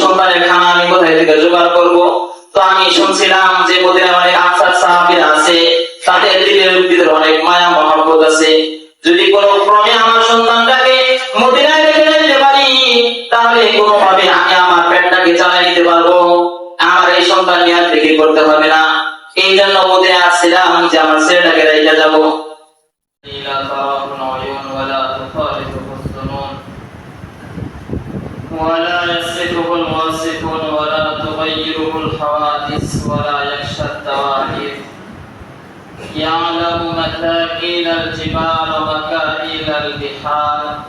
সন্তানের খানা আমি কোথায় থেকে জোগাড় করব তো আমি শুনছিলাম যে ওদের অনেক আফসার সাহাবিরা আছে তাদের দিলের ভিতরে অনেক মায়া মহব্বত আছে যদি কোনো ক্রমে আমার সন্তানটাকে মদিনায় রেখে যেতে পারি তাহলে কোনোভাবে আমি আমার পেটটাকে চালিয়ে নিতে পারবো আমার এই সন্তান নিয়ে আর বিক্রি করতে হবে না এই জন্য মদিনায় আসছিলাম যে আমার ছেলেটাকে রেখে যাবো لا تراه العيون ولا تخالفه الظنون ولا يصفه الواصفون ولا تغيره الحوادث ولا يخشى التواهير يعلم مكاكيل الجبال ومكائل البحار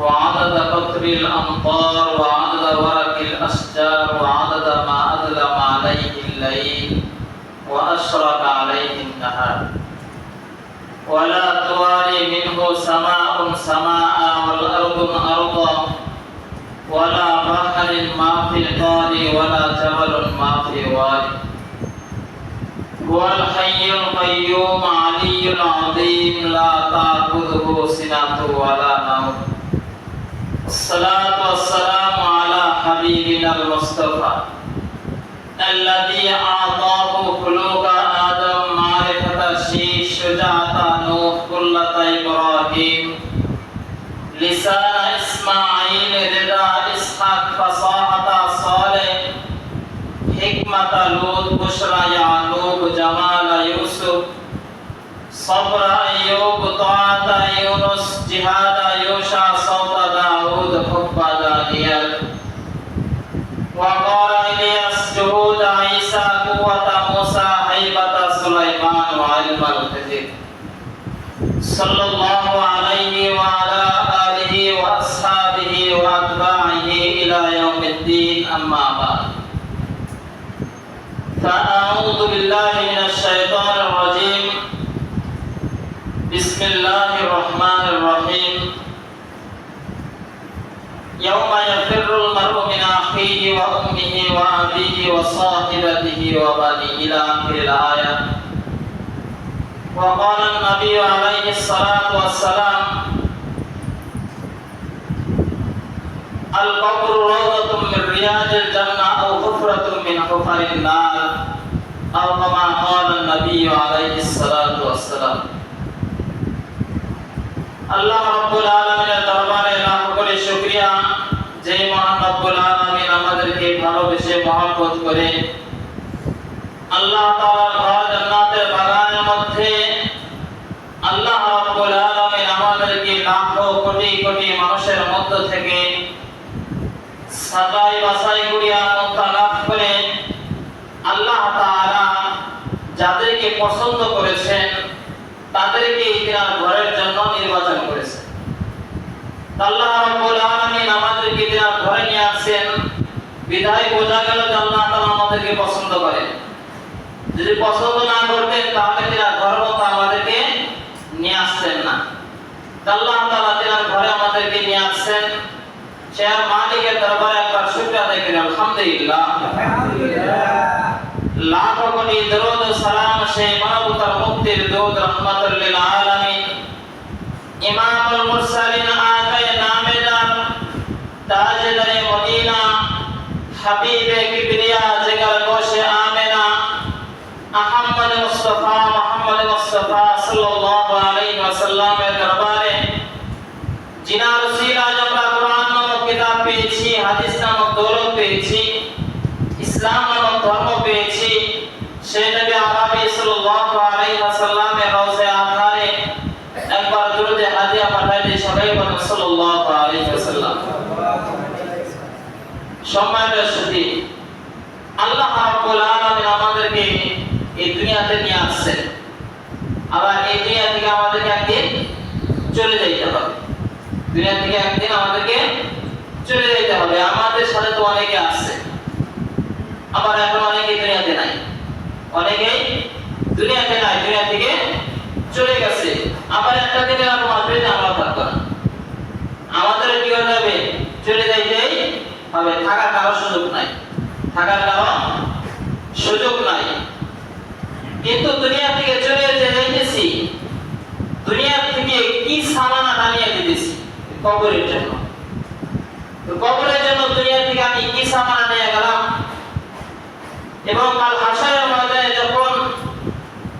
وعدد قطر الأمطار وعدد ورق الأشجار وعدد ما أظلم عليه الليل وأشرق عليه النهار. ولا تواري منه سماء سماء والأرض أرضا ولا بحر ما في قاري ولا جبل ما في وادي هو الحي القيوم علي العظيم لا تأخذه سنة ولا نوم. الصلاة والسلام على حبيبنا المصطفى الذي أعطاه خلق آدم معرفة شيش شجاعة نوح كلة إبراهيم. لسان إسماعيل رضا إسحاق فصاحة صالح حكمة لوط بشرى يعقوب جمال يوسف صبر أيوب طاعة يونس جهاد يوشع صوت داود حب دانيال وقال إلياس جهود عيسى قوة موسى هيبة سليمان وعلم الخضر صلى الله بالله من الشيطان الرجيم. بسم الله الرحمن الرحيم. يوم يفر المرء من أخيه وأمه وأبيه وصاحبته وبنيه إلى آخر الآية. وقال النبي عليه الصلاة والسلام القبر روضة من رياض الجنة أو حفرة من حفر النار. أو كما قال النبي عليه الصلاة والسلام আল্লাহ রাব্বুল আলামিনের দরবারে লাখ করে শুকরিয়া যে মহান রব্বুল আলামিন আমাদেরকে ভালোবেসে মহব্বত করে আল্লাহ তাআলার ঘর জান্নাতের বাগানের মধ্যে আল্লাহ রাব্বুল আলামিন আমাদেরকে লাখো কোটি কোটি মানুষের মধ্য থেকে সাদাই বাছাই করিয়া মুতালাফ করে আল্লাহ তাআলা যাদেরকে পছন্দ করেছেন, তাদেরকে তিনার ঘরের জন্য নির্বাচন করেছেন আল্লাহ রাব্বুল আলামিন আমাদেরকে তিনার ঘরে নিয়ে বিধায় বোঝা গেল যে আল্লাহ তাআলা আমাদেরকে পছন্দ করেন। যদি পছন্দ না করতেন, তাহলে ঘর মতো আমাদেরকে নিয়ে না। আল্লাহ তাআলা তিনার ঘরে আমাদেরকে নিয়ে আসছেন। সে মালিকের দরবারে একবার শুকর আলহামদুলিল্লাহ। ও সেই মানবতার মুক্তির দরুদ রহমাতুল লিল আলামিন, ইমামুল মুরসালিন আকায়ে নামেদার তাজদারে মদিনা, হাবিবে কিবরিয়া জিগার গোশে আমেনা আহমদ মুস্তাফা মুহাম্মদ মুস্তাফা সাল্লাল্লাহু আলাইহি ওয়াসাল্লামের দরবারে জিনার আমরা পেয়েছি ইসলাম ধর্ম পেয়েছি। সেই আরবি সাল্লাল্লাহু আলাইহি একদিন আমাদেরকে চলে যাইতে হবে। আমাদের সাথে তো অনেকে আসছে আবার এখন অনেকে দুনিয়াতে নাই। অনেকেই দুনিয়াতে নাই দুনিয়া থেকে চলে গেছে। আবার একটা দিনে আর আমরা আমাদের কি হবে? চলে যাইতেই হবে। থাকার কারও সুযোগ নাই। থাকার কারও সুযোগ নাই। কিন্তু দুনিয়া থেকে চলে যাইতেছি। দুনিয়া থেকে কি দিতেছি? কবরের জন্য। কবরের জন্য দুনিয়া থেকে আমি কি সামান আনিয়ে গেলাম? এবং কাল ময়দানে যখন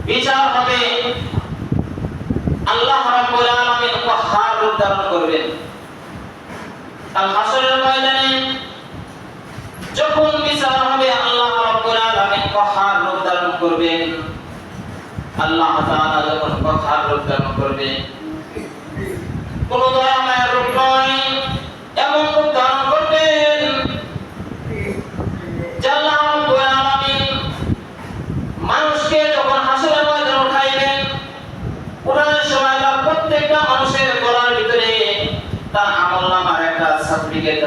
বিচার হবে। আল্লাহ রাব্বুল আলামিন কাহার রূপ ধারণ করবেন। হাসরের ময়দানে যখন বিচার হবে, আল্লাহ রাব্বুল আলামিন কাহার রূপ ধারণ করবেন। আল্লাহ তাআলা যখন কাহার রূপ ধারণ করবেন, কোন দয়াময় রূপ নয় এমন রূপ ধারণ করবেন যে আল্লাহ রাব্বুল আলামিন মানুষকে যখন হাসরের ময়দানে উঠাইবেন উঠানোর সময় তার প্রত্যেকটা মানুষের গলার ভিতরে তার আমল নামার একটা সার্টিফিকেট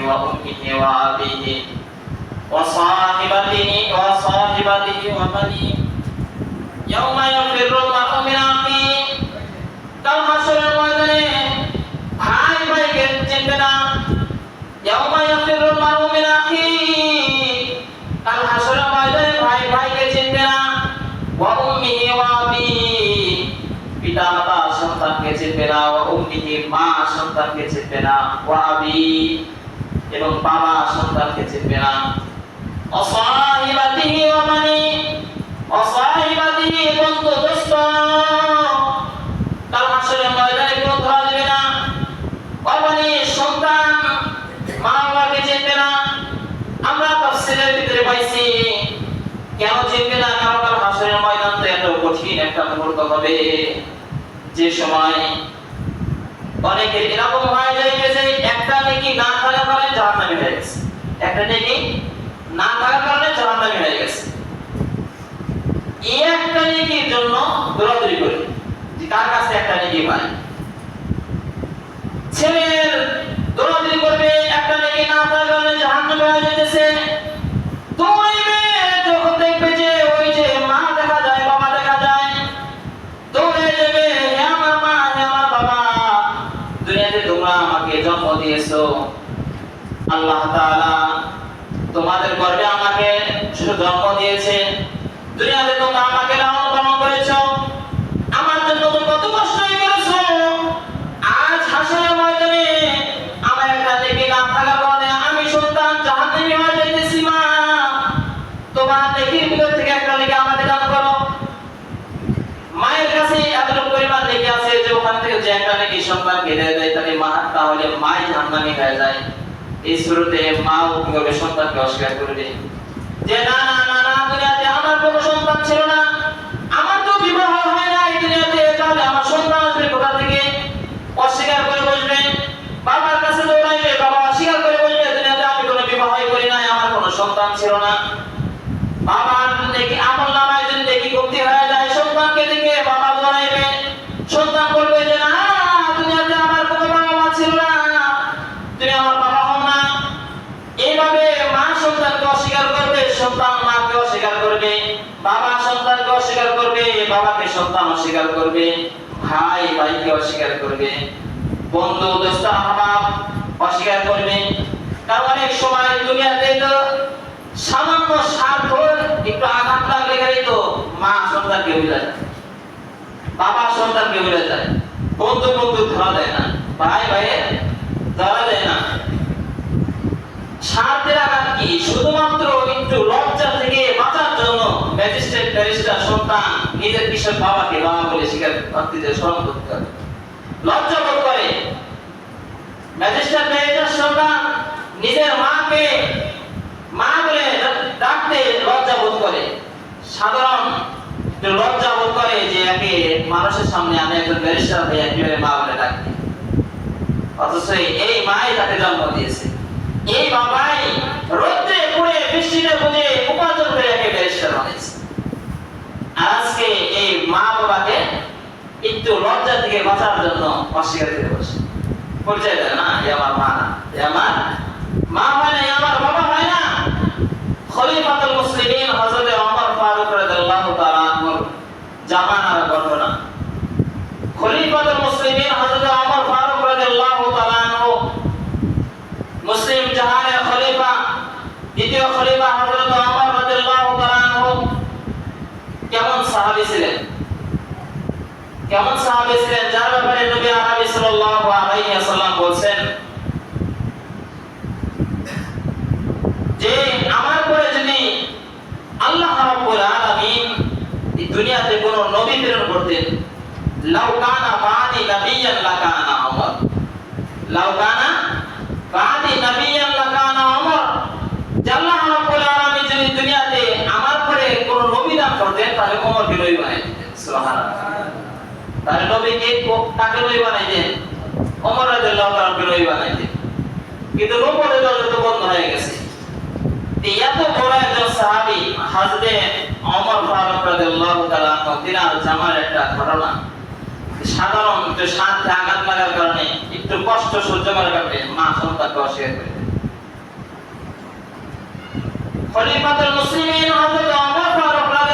ওয়া উম্মিহি ওয়া আবিহি ওয়া সাহিবাতিহি ওয়া সাহিবাতিহি ওয়া বানিহি ইয়াউমা ইয়াফিরুল মার'ু মিন আখিহি কাল হাসরের ময়দানে ভাই ভাইকে চিনবে না ইয়াউমা ইয়াফিরুল মার'ু মিন আখিহি কাল হাসরের ময়দানে ভাই ভাইকে চিনবে না ওয়া আবিহি পিতা মাতা না ওয়া উম্মিহি মা সন্তানকে চিনবে না ওয়া আবি এবং বাবা সন্তানকে চিনবে না। অসাহিবাতিহি ওয়া মানি সন্তান মা বাবাকে চিনবে না। আমরা তাফসীরের ভিতরে পাইছি, কেন চিনবে না? কারণ কাল হাসরের ময়দান তো কঠিন একটা মুহূর্ত হবে। যে সময় অনেকের এরকম হয়ে যায় যে একটা নেকি না থাকার কারণে হয়ে গেছে। একটা নেকি না থাকার কারণে হয়ে গেছে। এই একটা নেকির জন্য দৌড়াদৌড়ি করে, যে কাছে একটা নেকি পায়? ছেলের দৌড়াদৌড়ি করবে, একটা নেকি না থাকার কারণে জাহান্নামে হয়ে যেতেছে, তো আল্লাহ তাআলা তোমাদের গর্বে আমাকে জন্ম দিয়েছে। দুনিয়াতে তোমরা আমাকে লালন পালন করেছ। আমার জন্য কত কষ্ট করবে? আমার কোনো সন্তান তো বিবাহ হয় না এই দুনিয়াতে, তাহলে আমার সন্তান আসবে কোথা থেকে? অস্বীকার করে বসবে। বাবার কাছে দৌড়াইবে, বাবা অস্বীকার করে বসবে, দুনিয়াতে আমি কোনো করি নাই, আমার কোনো সন্তান ছিল না। বাবার দেখি নামায় দেখি ভক্তি হয়ে যায়? সন্তানকে দেখে বাবা দৌড়াইবে। সন্তান বলবে যে না দুনিয়াতে আমার কোনো বাবা মা ছিল না তুমি আমার বাবা হও না এইভাবে মা সন্তানকে অস্বীকার করবে সন্তান মাকে অস্বীকার করবে বাবা সন্তানকে অস্বীকার করবে, বাবাকে সন্তান অস্বীকার করবে, ভাই ভাইকে অস্বীকার করবে, বন্ধু, দোস্ত, আহবাব অস্বীকার করবে। কারণ অনেক সময় দুনিয়াতে তো সামান্য স্বার্থ একটু আঘাত লাগলে গেলেই তো মা সন্তানকে বুঝে যায়, বাবা সন্তানকে বুঝে যায়, বন্ধু বন্ধু ধরা দেয় না, ভাই ভাইয়ে ধরা দেয় না। স্বার্থের আঘাত কি? শুধুমাত্র একটু লজ্জা থেকে বাঁচার জন্য ম্যাজিস্ট্রেট ব্যারিস্টার সন্তান নিজের কিশোর বাবাকে বাবা বলে স্বীকার আত্মীয় স্মরণ করতে করে লজ্জা বোধ করে। ম্যাজিস্ট্রেট ম্যাজিস্ট্রেট সন্তান নিজের মাকে মা বলে ডাকতে লজ্জা বোধ করে। সাধারণ লজ্জা বোধ করে যে একে মানুষের সামনে আমি একজন ব্যারিস্টার হয়ে কীভাবে মা বলে ডাকি অথচ এই মাই তাকে জন্ম দিয়েছে। এই বাবাই রোদ্রে পুড়ে বৃষ্টিতে বুঝে উপার্জন করে একে ব্যারিস্টার বানিয়েছে আর আজকে এই মা বাবাকে একটু লজ্জা থেকে বাঁচার জন্য অস্বীকার করে বসে। পরিচয় দেয়, না, এ আমার মা না, এ আমার মা হয় না, এ আমার বাবা হয় না। খলিফাতুল মুসলিমিন হযরত ওমর ফারুক রাদিয়াল্লাহু তাআলা আনহুর জামানার ঘটনা খলিফাতুল মুসলিমিন হযরত ওমর ফারুক রাদিয়াল্লাহু তাআলা আনহু মুসলিম জাহানের খলিফা, দ্বিতীয় খলিফা হযরত ওমর রাদিয়াল্লাহু তাআলা আনহু। কেমন সাহাবী কেমন সাহাবী ছিলেন? যার ব্যাপারে নবী আরবি সাল্লাল্লাহু আলাইহি ওয়াসাল্লাম বলেন যে আমার পরে যিনি আল্লাহ রাব্বুল আলামিন এই দুনিয়াতে কোন নবী প্রেরণ করতেন, লাউ কানা বাদি নাবিয়ান লাকানা উমর লাউ কানা বাদি নাবিয়ান লাকানা ওমর যে আল্লাহ রাব্বুল আলামিন যদি দুনিয়াতে আমার পরে কোন নবী দান করতেন তাহলে ওমর কে নবী বানাই দিতেন সুবহানাল্লাহ তাহলে নবীকে কো- কাকে নবী বানাই দেন ওমর রাদিয়াল্লাহু তাআলা কে বানাই দেন কিন্তু দরজা তো বন্ধ হয়ে গেছে। এত বড় একজন সাহাবী ওমর ফারুক জামার একটা ঘটনা। সাধারণ একটু শান্তি আঘাত লাগার কারণে, একটু কষ্ট সহ্য করার কারণে মা সন্তানকে অস্বীকার করে। খলিফাতুল মুসলিমিন হযরত ওমর ফারুক ঘটনা।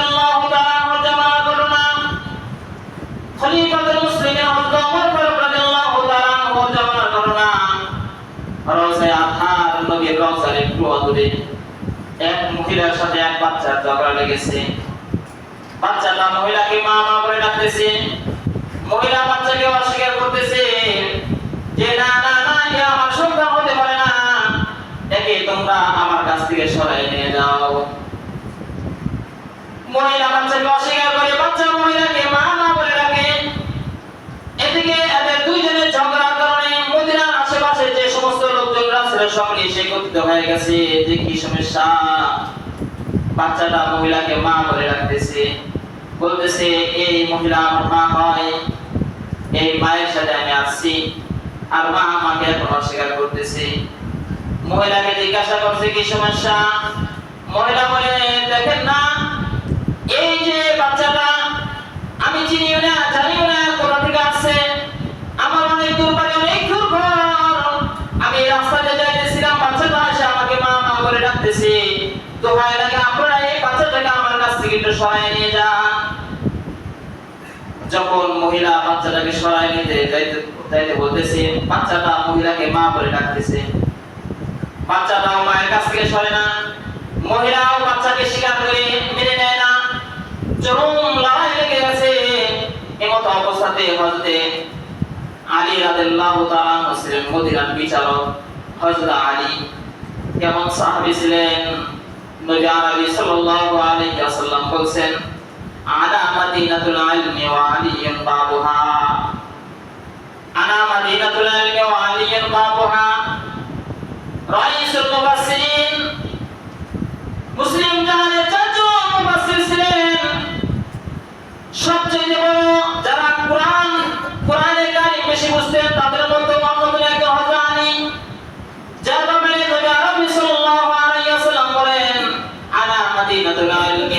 এক না না না এ আমার সন্তান হতে পারে না আমার কাছ থেকে সরাই নিয়ে যাও মহিলা বাচ্চাকে অস্বীকার করে, বাচ্চা মহিলাকে মা মা বলে ডাকে এদিকে এদের দুইজনের ঝগড়ার কারণে মদিনার আশেপাশে যে সমস্ত ছিল সকলে এসে একত্রিত হয়ে গেছে যে কি সমস্যা? বাচ্চাটা মহিলাকে মা বলে রাখতেছে বলতেছে, এই মহিলা আমার মা হয়। এই মায়ের সাথে আমি আসছি আর মা আমাকে এখন অস্বীকার করতেছে। মহিলাকে জিজ্ঞাসা করছে, কি সমস্যা? মহিলা বলে, দেখেন না, এই যে বাচ্চাটা, আমি চিনিও না, জানিও না, কোথা থেকে আসছে? আমার অনেক দূর অনেক দূর আমি এই রাস্তাতে যাইতেছিলাম বাচ্চাটা এসে আমাকে মা মা করে ডাকতেছে তো ভাই লাগে আপনারা এই বাচ্চাটাকে আমার কাছ থেকে একটু সরাই নিয়ে যান? যখন মহিলা বাচ্চাটাকে সরাই নিতে যাইতে যাইতে বলতেছে, বাচ্চাটা মহিলাকে মা বলে ডাকতেছে। বাচ্চাটাও মায়ের কাছ থেকে সরে না। মহিলাও বাচ্চাকে স্বীকার করে মেনে নেয় না। চরম লড়াই লেগে গেছে। এমত অবস্থাতে হজরতে আলী রাদিয়াল্লাহু তাআলা ছিলেন মদিনার বিচারক। হযরত আলী কেমন সাহাবী ছিলেন নবী আরবি সাল্লাল্লাহু আলাইহি ওয়াসাল্লাম বলছেন, আনা মাদিনাতুল ইলমি ওয়া আলিয়ুন বাবুহা। আনা মাদিনাতুল ইলমি ওয়া আলিয়ুন বাবুহা। রাইসুল মুফাসসিরিন। মুসলিম জাহানের চারজন মুফাসসির ছিলেন। সবচেয়ে বড় যারা কোরআন, কোরআনের কারি বেশি বুঝতেন তাদের মধ্যে অন্যতম একজন হযরত আলী যার ব্যাপারে নবী আরবি সাল্লাল্লাহু আলাইহি ওয়াসাল্লাম বলেন আনা মাদিনাতুল ইলমি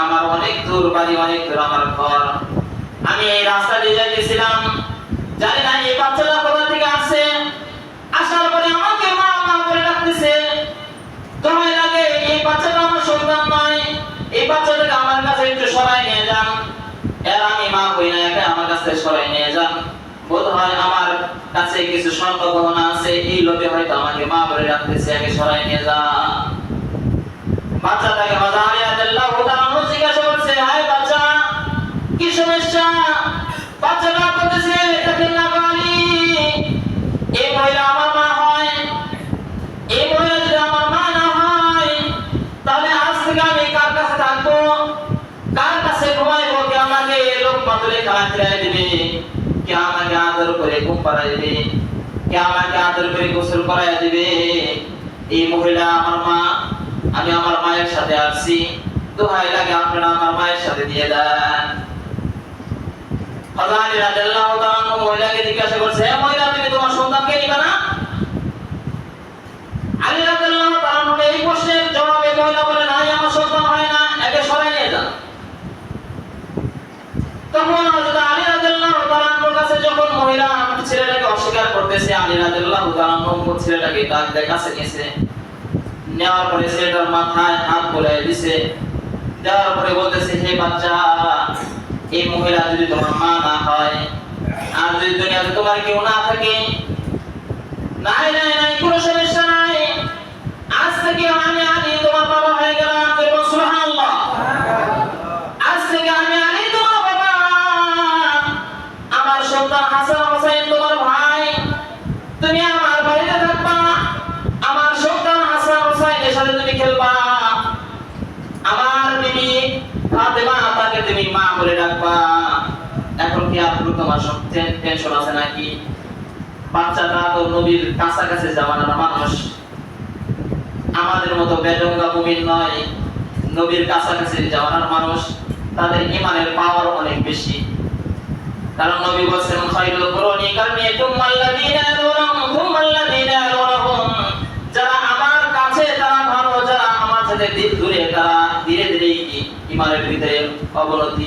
আমার অনেক দূর বাড়ি, অনেক দূর আমার ঘর। আমি এই রাস্তা দিয়ে যাইতেছিলাম। জানি না এই বাচ্চাটা কোথা থেকে আসছে। আসার পরে আমাকে মা মা করে ডাকতেছে। দোহাই লাগে, এই বাচ্চাটা আমার সন্তান নয়। এই বাচ্চাটাকে আমার কাছে একটু সরাই নিয়ে যান। এর আমি মা হই না, একে আমার কাছে সরাই নিয়ে যান। বোধ হয় আমার কাছে কিছু স্বর্ণ আছে। এই লোকে হয়তো আমাকে মা বলে ডাকতেছে, একে সরাই নিয়ে যা বাচ্চাটাকে বাজারে আল্লাহ তাআলা জিজ্ঞাসা করছে হায় বাচ্চা কি সমস্যা। বাচ্চাটা বলতেছে দেখেন না বাড়ি এই মহিলা আমার মা হয়। এই মহিলা যদি আমার মা না হয়, তাহলে আজ থেকে আমি কার কাছে থাকব? কার কাছে ঘুমাইবো? কে আমাকে লোক খানা ফিরাই দিবে? কে আমাকে আদর করে ঘুম পাড়াই দিবে? কে আমাকে আদর করে গোসল করাই দিবে? এই মহিলা আমার মা, আমি আমার মায়ের সাথে আসছি। দোহাই লাগে আপনারা আমার মায়ের সাথে দিয়ে দেন। মহিলা বলে আমার ছেলেটাকে অস্বীকার করতেছে, আলী রাদিয়াল্লাহু ছেলেটাকে দিয়ে কাছে নেওয়ার পরে ছেলেটার মাথায় হাত বোলাই দিছে। দেওয়ার পরে বলতেছে, হে বাচ্চা এই মহিলা যদি তোমার মা না হয়, আর যদি দুনিয়াতে তোমার কেউ না থাকে, নাই নাই নাই, কোনো সমস্যা নাই। আজ থেকে আমি আমি তোমার বাবা হয়ে গেলাম বলব সুবহানাল্লাহ আজ থেকে আমি আলী তোমার বাবা আমার সন্তান হাসান হোসেন তোমার ভাই তুমি আমার বাড়িতে থাকবা আমার সন্তান হাসান হোসেনের সাথে তুমি খেলবা আমার বিবি ফাতেমা তাকে বলে ডাকবা এখন কি আপনি তোমার সব টেনশন আছে নাকি? বাচ্চাটা তো নবীর কাছাকাছি জামানার মানুষ। আমাদের মতো বেডঙ্গা মুমিন নয়, নবীর কাছাকাছি জামানার মানুষ। তাদের ইমানের পাওয়ার অনেক বেশি। কারণ নবী বলেছেন যারা আমার কাছে, তারা ভালো, যারা আমার সাথে দূরে, তারা ধীরে ধীরে ইমানের ভিতরে অবনতি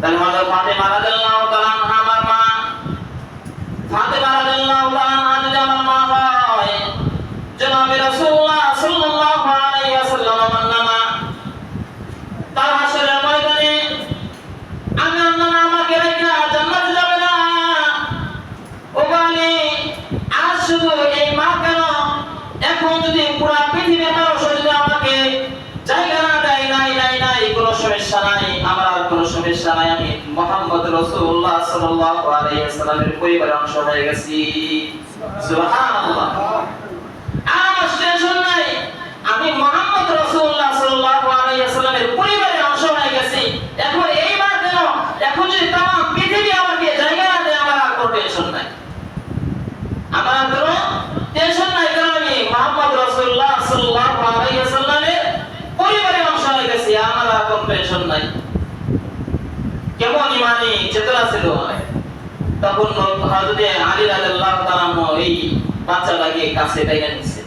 তাহলে হযরত ফাতেমা রাদিয়াল্লাহু তাআলা আমার মা ফাতেমা রাদিয়াল্লাহু তাআলা যদি আমার মা হয়। জনাবে রাসূলুল্লাহ সাল্লাল্লাহু আলাইহি তার হাসরের ময়দানে আমি আল্লাহ আমাকে রেখে জান্নাতে যাবে না ও গালি আজ শুধু এই মা কেন এখন যদি পুরা পৃথিবীর মানুষ যদি আমাকে জায়গা না দেয় নাই নাই নাই কোনো সমস্যা নাই আমার আর কোনো সমস্যা নাই আমি মোহাম্মদ রাসূলুল্লাহ সাল্লাল্লাহু আলাইহি ওয়াসাল্লামের পরিবারের অংশ হয়ে গেছি। সুবহানাল্লাহ। আমার টেনশন নাই। আমি মোহাম্মদ রাসূলুল্লাহ সাল্লাল্লাহু আলাইহি ওয়াসাল্লামের পরিবারের অংশ হয়ে গেছি এখন এই বার কেন এখন যদি তাম পৃথিবী আমাকে জায়গা না দেয় আমার আর কোনো টেনশন নাই আমার আর কোনো টেনশন নাই কারণ আমি মোহাম্মদ রাসূলুল্লাহ সাল্লাল্লাহু আলাইহি ওয়াসাল্লামের পরিবারের অংশ হয়ে গেছি আমার আর কোনো টেনশন নাই কেমন ইমানি চেতনা ছিল? তখন হযরত আলী রাদিয়াল্লাহু তাআলা এই বাচ্চাটাকে কাছে টেনে নিছে।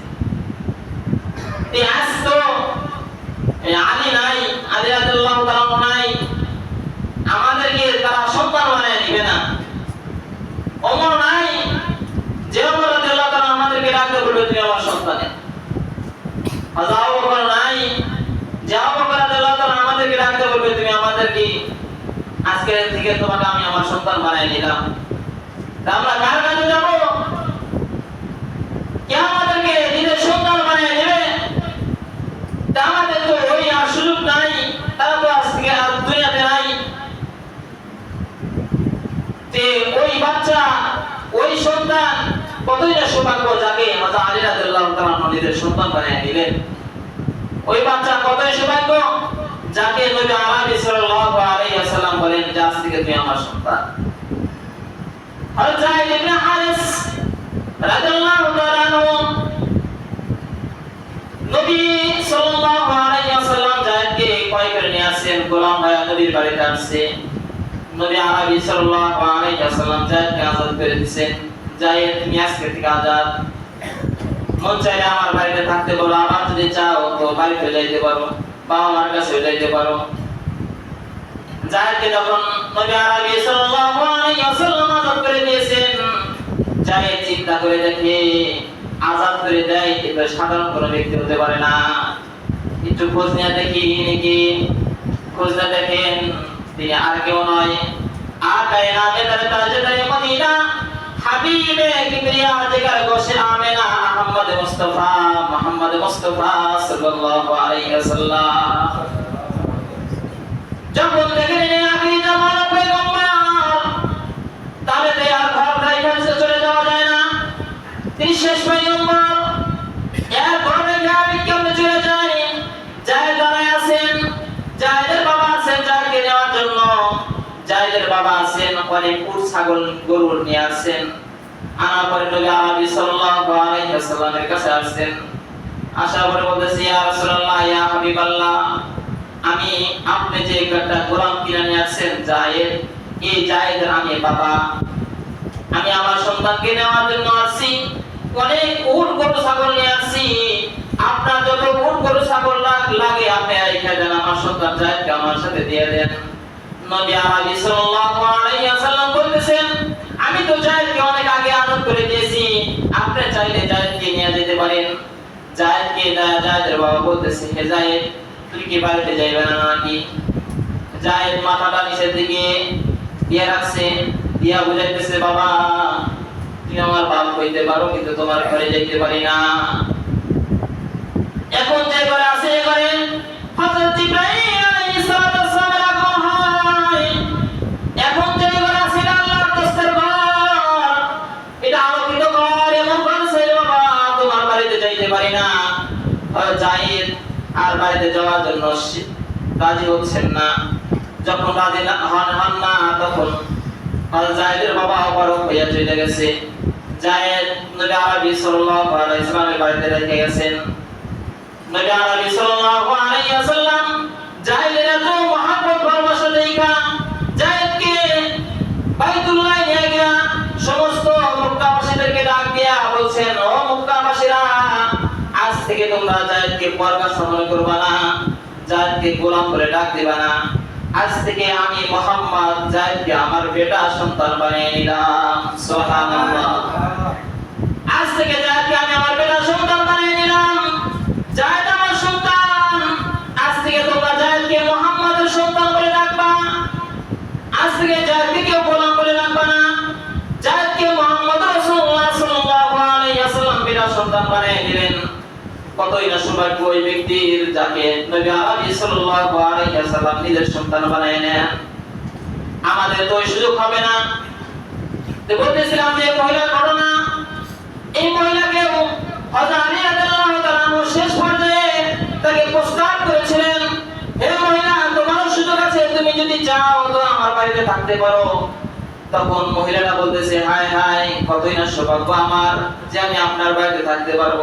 এই আলী নাই, আলী রাদিয়াল্লাহু তাআলা নাই। আমাদেরকে তারা সন্তান বানায় না। অমর নাই, যে অমর রাদিয়াল্লাহু তাআলা আমাদেরকে ডাকতে বলবে, তুমি আমার সন্তানে। আবু নাই, যে আবু রাদিয়াল্লাহু তাআলা আমাদেরকে ডাকতে বলবে, তুমি আমাদেরকে আজকে থেকে তোমাকে আমি আমার সন্তান বানাই নিলাম। আমরা কার কাছে যাব? কে আমাদেরকে নিজের সন্তান নেবে? আমাদের তো ওই আর সুযোগ নাই, তারা তো আজকে আর দুনিয়াতে নাই। যে ওই বাচ্চা, ওই সন্তান কতই না সৌভাগ্য যাকে আলী তারা নিজের সন্তান বানিয়ে দিলেন। ওই বাচ্চা কতই সৌভাগ্য? যাকে নবী আরবি সাল্লাল্লাহু আলাইহি ওয়াসাল্লাম বলেন যে থেকে তুমি আমার সন্তান। হযরত ইবনে হারিস রাদিয়াল্লাহু তাআলা আনহু নবী সাল্লাল্লাহু আলাইহি ওয়াসাল্লাম যায়েদকে কয় করে নিয়ে আসেন গোলাম ভাই নবীর বাড়িতে আসছে। নবী আরবি সাল্লাল্লাহু আলাইহি ওয়াসাল্লাম যায়েদকে আজাদ করে দিয়েছেন যায়েদ তুমি আজকে থেকে আজাদ। মন চাইলে আমার বাড়িতে থাকতে পারো আবার যদি চাও তো বাড়িতে যাইতে পারো। বাবা মার কাছে যাইতে পারো। জায়েদকে যখন নবী আরবি সাল্লাল্লাহু আলাইহি ওয়াসাল্লাম আজাদ করে দিয়েছেন জায়েদ চিন্তা করে দেখে আজাদ করে দেয়, কিন্তু সাধারণ কোনো ব্যক্তি হতে পারে না। একটু খোঁজ নিয়ে দেখি নাকি। খোঁজ না দেখেন, তিনি আর কেউ নয়। আকায় নামে তার তাজদারে মদিনা হাবিবে কিবরিয়া জিগার গোশে আমেনা আহমদ মুস্তাফা মুহাম্মদ মুস্তাফা সাল্লাল্লাহু আলাইহি যখন দেখলেন জামানা পয়গম্বর তাহলে তো আর ঘর রাইখা চলে যাওয়া যায় না তিনি শেষ পয়গম্বর এর ঘর রেখে আমি কেমনে চলে যাই যাই দাঁড়ায় আছেন যাইদের বাবা আছেন যাইকে নেওয়ার জন্য যাইদের বাবা আছেন অনেক উট ছাগল নিয়ে আসছেন। আনার পরে নবী কাছে আসছেন। আসার পরে বলতেছি, ইয়া রাসূলুল্লাহ, ইয়া হাবিবাল্লাহ, আমি আপনি যে একটা গোলাম কিনে নিয়ে আসছেন, জায়েদ, এই জায়েদের আমি বাবা। আমি আমার সন্তানকে নেওয়ার জন্য আসছি, অনেক উট গরু ছাগল নিয়ে আসছি। আপনার যত উট গরু ছাগল লাগে আপনি আমার সন্তান জায়েদকে আমার সাথে দিয়ে দেন। নবী আলাইহিস সাল্লাল্লাহু আলাইহি ওয়াসাল্লাম বলতেছেন, আমি তো জায়েদকে অনেক আগে আদর করে দিয়েছি। আপনি চাইলে জায়েদকে নিয়ে যেতে পারেন। জায়েদকে জায়েদের বাবা বলতেছে, হে জায়েদ তুই কি বাড়িতে যাইবে না নাকি? জায়েদ মাথাটা নিচের দিকে দিয়ে রাখছে, দিয়া বুঝাইতেছে, বাবা, তুমি আমার বাপ হইতে পারো, কিন্তু তোমার ঘরে যাইতে পারি না। এখন যে ঘরে আছে ঘরে হযরত ইব্রাহিম বাড়িতে যাওয়ার জন্য রাজি হচ্ছেন না। যখন রাজি না হন হন না, তখন বাবা অপারক হইয়া চলে গেছে। নবী আরবি সাল্লাল্লাহু বাড়িতে রেখে গেছেন। নবী আরবি সাল্লাল্লাহু আলাইহি এত ভালোবাসা দেখা। বাইতুল্লাহ নিয়ে গিয়া সমস্ত মক্কাবাসীদেরকে ডাক দিয়া বলছেন, ও মক্কাবাসীরা আজ থেকে তোমরা জায়েদকে পরগাছা মনে করবা না জায়েদকে গোলাম বলে ডাক দিবা না, আজ থেকে আমি মোহাম্মদ জায়েদকে আমার বেটা সন্তান বানিয়ে নিলাম। সুবহানাল্লাহ। আজ থেকে জায়েদকে আমি আমার বেটা সন্তান বানিয়ে নিলাম জায়েদ আমার সন্তান, আজ থেকে তোমরা জায়েদকে মোহাম্মদের সন্তান বলে ডাকবা, আজ থেকে জায়েদকে কেউ গোলাম বলে ডাকবা না জায়েদকে মোহাম্মদ রাসূলুল্লাহ সাল্লাল্লাহু আলাইহি ওয়াসাল্লাম বিনা সন্তান বানিয়ে দিলেন কতই না সৌভাগ্য ওই ব্যক্তির যাকে নবী আরবি সাল্লাল্লাহু আলাইহি ওয়াসাল্লাম নিজের সন্তান বানায় নেন। আমাদের তো ওই সুযোগ হবে না। তো বলতেছিলাম যে মহিলার ঘটনা, এই মহিলাকে হযরত আলী তাআলা আনহু শেষ পর্যায়ে তাকে প্রস্তাব করেছিলেন, হে মহিলা তোমার সুযোগ আছে, তুমি যদি চাও তো আমার বাড়িতে থাকতে পারো। তখন মহিলাটা বলতেছে, হায় হায়, কতই না সৌভাগ্য আমার যে আমি আপনার বাড়িতে থাকতে পারব।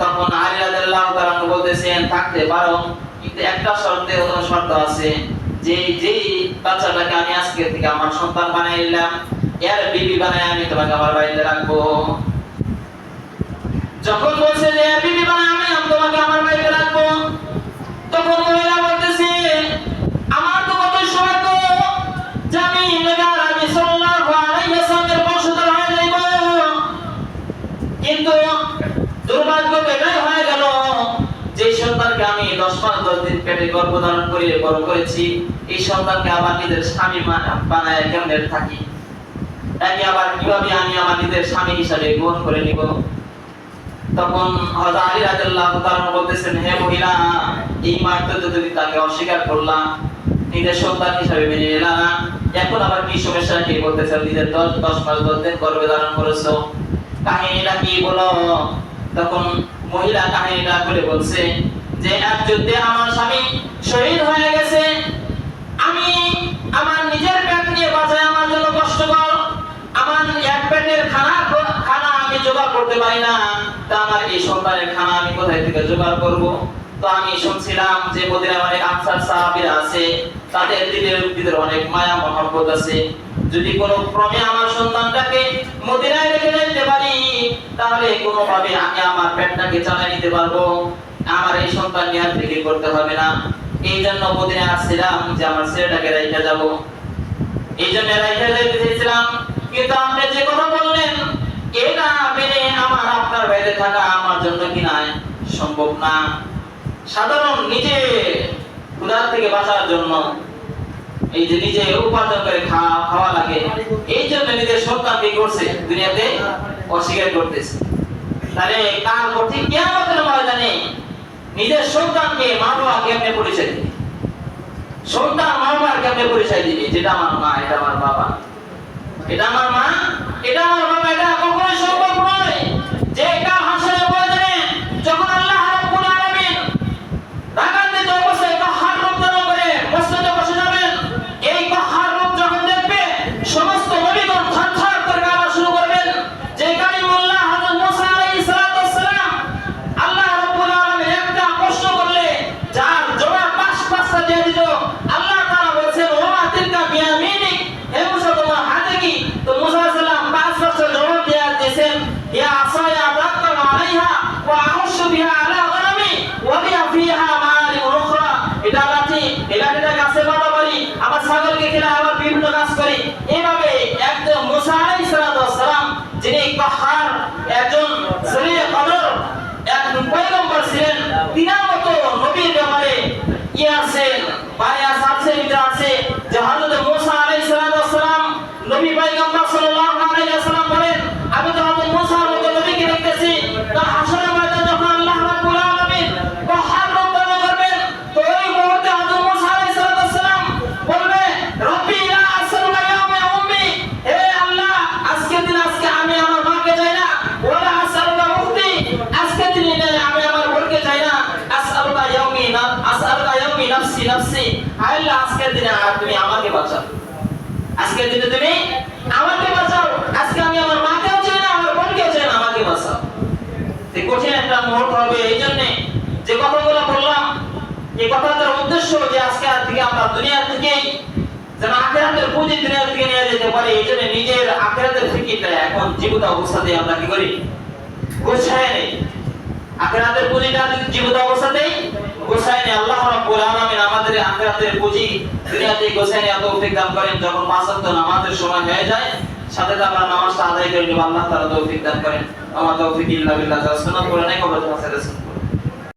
তখন আলী রাদিয়াল্লাহু তাআলা বলতেছেন, থাকতে পারো, কিন্তু একটা শর্তে কোনো শর্ত আছে। যে যেই বাচ্চাটাকে আমি আজকে থেকে আমার সন্তান বানাই নিলাম, এর বিবি বানায় আমি তোমাকে আমার বাড়িতে রাখব। যখন বলছে যে বিবি বানায় আমি তোমাকে আমার বাড়িতে রাখব, তখন মহিলা পেটে গর্ভধারণ করে বড় করেছি। এই সন্তানকে আবার নিজের স্বামী বানায় কেমনে থাকি? তাকে আবার কীভাবে আমি আমার নিজের স্বামী হিসাবে গ্রহণ করে নিব? তখন হযরত আলী রাদিয়াল্লাহু বলতেছেন, হে মহিলা, এই মাত্র তুমি তাকে অস্বীকার করলাম, নিজের সন্তান হিসাবে মেনে না। এখন আবার কি সমস্যা কি বলতেছেন নিজের দশ দশ মাস দশ দিন গর্ভে ধারণ করেছ। কাহিনীটা কি বলো? তখন মহিলা কাহিনীটা খুলে বলছে যে এক যুদ্ধে আমার স্বামী শহীদ হয়ে গেছে, আমি আমার নিজের পেট নিয়ে বাঁচাই আমার জন্য কষ্টকর আমার এক পেটের খানা খানা আমি জোগাড় করতে পারি না। তা আমার এই সন্তানের খানা আমি কোথায় থেকে জোগাড় করব? তো আমি শুনছিলাম যে মদিনায় অনেক আনসার সাহাবীরা আছে, তাদের দিলের ভিতরে অনেক মায়া, মহব্বত আছে। যদি কোনো ক্রমে আমার সন্তানটাকে মদিনায় রেখে যেতে পারি, তাহলে কোনোভাবে আমি আমার পেটটাকে চালিয়ে নিতে পারব। আমার এই সন্তান নিয়ে আর করতে হবে না। এই জন্য মদিনায় আসছিলাম যে আমার ছেলেটাকে রেখে যাব। এই জন্য রেখে যেতে চেয়েছিলাম। কিন্তু আপনি যে কথা বললেন এটা মেনে আমার আপনার বাইরে থাকা আমার জন্য কি সম্ভব না। সাধারণ নিজে ক্ষুধার থেকে বাঁচার জন্য এই যে নিজে উপার্জন করে খাওয়া খাওয়া লাগে, এই জন্য নিজের সন্তান কি করছে? দুনিয়াতে অস্বীকার করতেছে। তাহলে কাল কঠিন কেমন ময়দানে নিজের সন্তানকে মা বাবা কেমনে পরিচয় দিবে? সন্তান মা বাবার কেমনে পরিচয় দিবে? যেটা আমার মা, এটা আমার বাবা। এটা আমার মা, এটা আমার বাবা, এটা কখনোই সম্ভব নয়। যে এটা হাসরে ময়দানে যখন আল্লাহ রাব্বুল আলামিন রাগান্বিত অবস্থায় কাহার রূপ ধারণ করে মসজিদে বসে যাবেন এই কাহার রূপ যখন দেখবে সমস্ত নবীগণ থারথার করে কাঁপা শুরু করবেন যে কালিমুল্লাহ হযরত মুসা আলাইহিস সালাতু ওয়াসসালাম আল্লাহ রাব্বুল আলামিন একটা প্রশ্ন করলে যার জবাব পাঁচ পাঁচটা দিয়ে দিত আল্লাহ তাআলা বলছেন ওমা তিলকা বিয়ামিনিক হে মুসা তোমার হাতে কি তো মুসা আলাইহিস সালাম পাঁচ পাঁচটা জবাব দিয়ে দিয়েছেন ইয়া আসায়া আবরাকাম আলাইহা ওয়া আহুশু বিহা আলা গনামি ওয়া বিহা ফিহা মাআরিব উখরা এটা লাঠি এই লাঠিটা গাছে বাঁধা পারি আবার ছাগলকে খেলে আবার বিভিন্ন কাজ করি এইভাবে একদম মুসা আলাইহিস সালাতু ওয়াসসালাম যিনি কাহার একজন সরিয়ে কদর এক পয়গম্বর ছিলেন তিনার মতো নবীর ব্যাপারে ইয়ে আছে বায়া সাথে ভিতরে আছে যে হযরত মুসা আলাইহিস সালাতু ওয়াসসালাম নবী পয়গম্বর সাল্লাল্লাহু আলাইহি ওয়াসাল্লাম বলেন আমি তো হযরত মুসার মতো নবীকে দেখতেছি তো হাসরের ময়দানে যখন আল্লাহ রাব্বুল আলামিন কহার রূপ ধারণ করবেন তো ওই মুহূর্তে হযরত মুসা আলাইহিস সালাতু ওয়াসসালাম বলবে রব্বি লা আসআলুকা ইয়াওমা উম্মি হে আল্লাহ আজকের দিন আজকে আমি আমার মাকে চাই না ওলা আসআলুকা মুক্তি আজকের দিন আমি আমার বোনকে চাই না আসআলুকা ইয়াউমি না আসআলুকা ইয়াউমি নাফসি নাফসি আল্লাহ আজকের দিনে আর তুমি আমাকে বাঁচাও আজকের দিনে তুমি আমাকে বাঁচাও আজকে আমি আমার মাকেও চাই না আমার বোনকেও চাই না আমাকে বাঁচাও এই কঠিন একটা মুহূর্ত হবে এই জন্য যে কথাগুলো বললাম এই কথাটার উদ্দেশ্য যে আজকে দুনিয়ার থেকেই যেন আখেরাতের পুঁজি দুনিয়ার থেকে নিয়ে যেতে পারি, এই জন্য নিজের আখেরাতের ফিকিরটা এখন জীবিত অবস্থাতে আমরা কি করি? গোছায় নেই। আখেরাতের পুঁজিটা জীবিত অবস্থাতেই গোছায় নেই। আল্লাহ রাব্বুল আলামিন আমাদের আখেরাতের পুঁজি গোছায় নেওয়া তৌফিক দান করেন। যখন নামাজের সময় হয়ে যায়, সাথে আমরা নামাজটা আদায় করে আল্লাহ তাআলা তৌফিক দান করেন। তৌফিক ইল্লা বিল্লাহ। সুন্নাত নাই, কবর